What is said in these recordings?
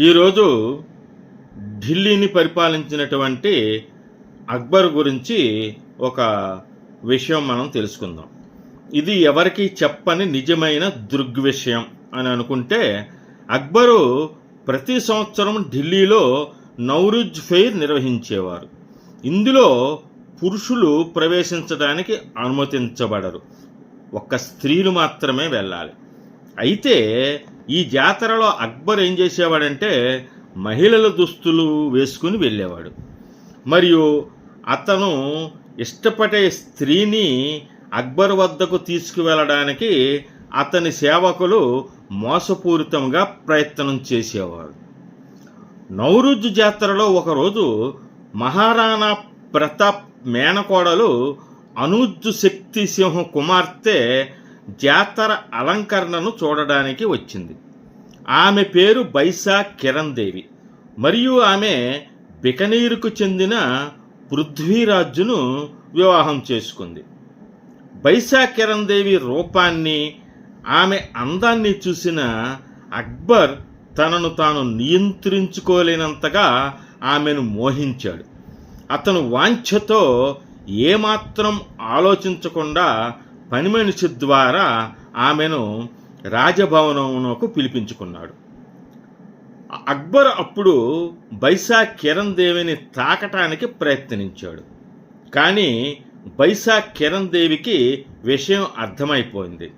ఈరోజు ఢిల్లీని పరిపాలించినటువంటి అక్బర్ గురించి ఒక విషయం మనం తెలుసుకుందాం. ఇది ఎవరికి చెప్పని నిజమైన దృగ్విషయం అని అనుకుంటే అక్బరు ప్రతి సంవత్సరం ఢిల్లీలో నౌరుజ్ ఫెయిర్ నిర్వహించేవారు. ఇందులో పురుషులు ప్రవేశించడానికి అనుమతించబడరు. ఒక్క స్త్రీలు మాత్రమే వెళ్ళాలి. అయితే ఈ జాతరలో అక్బర్ ఏం చేసేవాడంటే మహిళల దుస్తులు వేసుకుని వెళ్ళేవాడు. మరియు అతను ఇష్టపడే స్త్రీని అక్బర్ వద్దకు తీసుకువెళ్ళడానికి అతని సేవకులు మోసపూరితంగా ప్రయత్నం చేసేవారు. నౌరుజ్ జాతరలో ఒకరోజు మహారాణా ప్రతాప్ మేనకోడలు అనూజ్ శక్తి సింహ కుమార్తె జాతర అలంకరణను చూడడానికి వచ్చింది. ఆమె పేరు బైసా కిరణ్ దేవి. మరియు ఆమె బికనీరుకు చెందిన పృథ్వీరాజును వివాహం చేసుకుంది. బైసా కిరణ్ దేవి రూపాన్ని ఆమె అందాన్ని చూసిన అక్బర్ తనను తాను నియంత్రించుకోలేనంతగా ఆమెను మోహించాడు. అతను వాంఛతో ఏమాత్రం ఆలోచించకుండా పని మనిషి ద్వారా ఆమెను రాజభవనమునకు పిలిపించుకున్నాడు. అక్బర్ అప్పుడు బైసా కిరణ్ దేవిని తాకటానికి ప్రయత్నించాడు. కానీ బైసా కిరణ్ దేవికి విషయం అర్థమైపోయింది.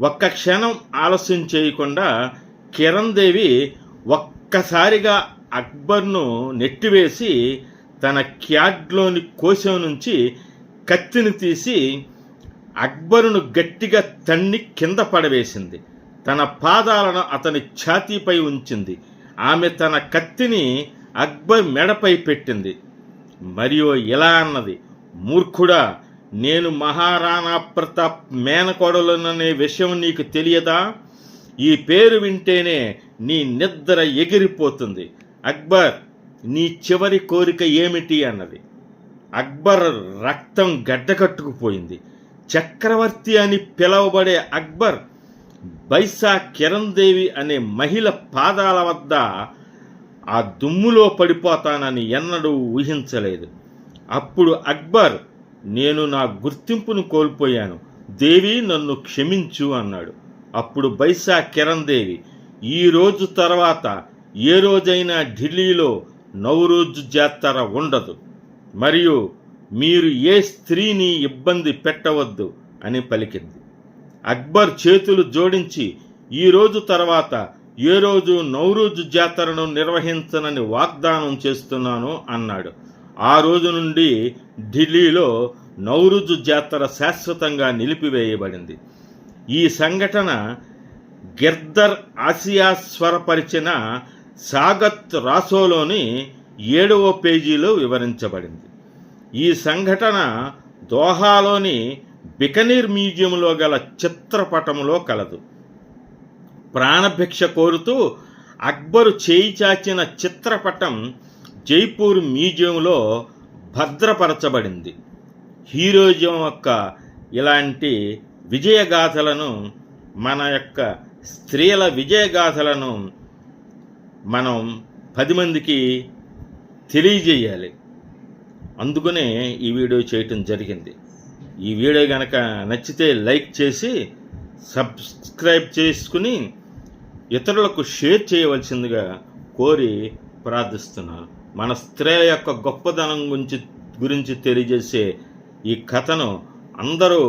ఒక్క క్షణం ఆలస్యం చేయకుండా కిరణ్ దేవి ఒక్కసారిగా అక్బర్ను నెట్టివేసి తన క్యాడ్లోని కోశం నుంచి కత్తిని తీసి అక్బరును గట్టిగా తన్ని కింద పడవేసింది. తన పాదాలను అతని ఛాతీపై ఉంచింది. ఆమె తన కత్తిని అక్బర్ మెడపై పెట్టింది. మరియు ఇలా అన్నది? మూర్ఖుడా నేను మహారాణా ప్రతాప్ మేనకోడలుననే విషయం నీకు తెలియదా? ఈ పేరు వింటేనే నీ నిద్ర ఎగిరిపోతుంది. అక్బర్ నీ చివరి కోరిక ఏమిటి? అన్నది. అక్బర్ రక్తం గడ్డకట్టుకుపోయింది. చక్రవర్తి అని పిలువబడే అక్బర్ బైసా కిరణ్ దేవి అనే మహిళ పాదాల వద్ద ఆ దుమ్ములో పడిపోతానని ఎన్నడూ ఊహించలేదు. అప్పుడు అక్బర్ నేను నా గుర్తింపును కోల్పోయాను. దేవి నన్ను క్షమించు అన్నాడు. అప్పుడు బైసా కిరణ్ దేవి ఈ రోజు తర్వాత ఏ రోజైనా ఢిల్లీలో నవరోజు జాతర ఉండదు. మరియు మీరు ఏ స్త్రీని ఇబ్బంది పెట్టవద్దు అని పలికింది. అక్బర్ చేతులు జోడించి ఈ రోజు తర్వాత ఏ రోజు నౌరూజు జాతరను నిర్వహించనని వాగ్దానం చేస్తున్నాను అన్నాడు. ఆ రోజు నుండి ఢిల్లీలో నౌరుజు జాతర శాశ్వతంగా నిలిపివేయబడింది. ఈ సంఘటన గిర్దర్ ఆసియా స్వరపరిచిన సాగత్ రాసోలోని ఏడవ పేజీలో వివరించబడింది. ఈ సంఘటన దోహాలోని బికనీర్ మ్యూజియంలో గల చిత్రపటములో కలదు. ప్రాణభిక్ష కోరుతూ అక్బరు చేయి చాచిన చిత్రపటం జైపూర్ మ్యూజియంలో భద్రపరచబడింది. హీరోజం యొక్క ఇలాంటి విజయగాథలను మన యొక్క స్త్రీల విజయగాథలను మనం పది మందికి తెలియజేయాలి. అందుకనే ఈ వీడియో చేయటం జరిగింది. ఈ వీడియో కనుక నచ్చితే లైక్ చేసి సబ్స్క్రైబ్ చేసుకుని ఇతరులకు షేర్ చేయవలసిందిగా కోరి ప్రార్థిస్తున్నాను మన స్త్రీ యొక్క గొప్పదనం గురించి గురించి తెలియజేసే ఈ కథను అందరూ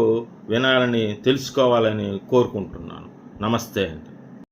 వినాలని తెలుసుకోవాలని కోరుకుంటున్నాను. నమస్తే అండి.